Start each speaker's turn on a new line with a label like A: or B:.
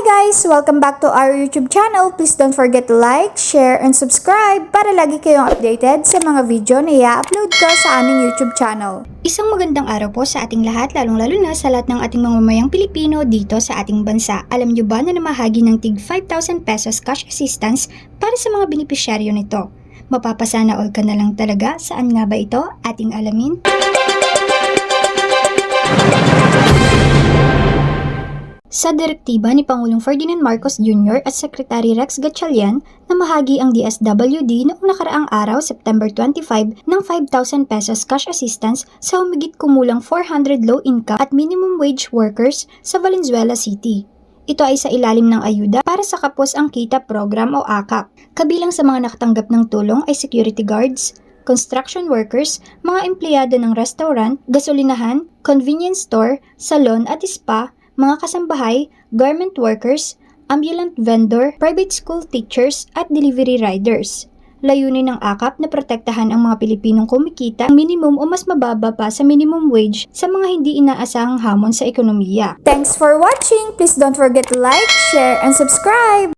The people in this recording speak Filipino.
A: guys! Welcome back to our YouTube channel. Please don't forget to like, share, and subscribe para lagi kayong updated sa mga video na i-upload ko sa aming YouTube channel.
B: Isang magandang araw po sa ating lahat, lalong-lalo na sa lahat ng ating mga mamayang Pilipino dito sa ating bansa. Alam niyo ba na namahagi ng tig 5,000 pesos cash assistance para sa mga benepisyaryo nito? Mapapasana all ka na lang talaga. Saan nga ba ito? Ating alamin. Sa direktiba ni Pangulong Ferdinand Marcos Jr. at Secretary Rex Gatchalian, namahagi ang DSWD noong nakaraang araw, September 25, ng 5,000 pesos cash assistance sa humigit kumulang 400 low-income at minimum wage workers sa Valenzuela City. Ito ay sa ilalim ng ayuda para sa Kapos ang Kita Program o AKAP. Kabilang sa mga nakatanggap ng tulong ay security guards, construction workers, mga empleyado ng restaurant, gasolinahan, convenience store, salon at spa, mga kasambahay, garment workers, ambulant vendor, private school teachers at delivery riders. Layunin ng AKAP na protektahan ang mga Pilipinong kumikita ang minimum o mas mababa pa sa minimum wage sa mga hindi inaasahang hamon sa ekonomiya.
A: Thanks for watching! Please don't forget to like, share, and subscribe!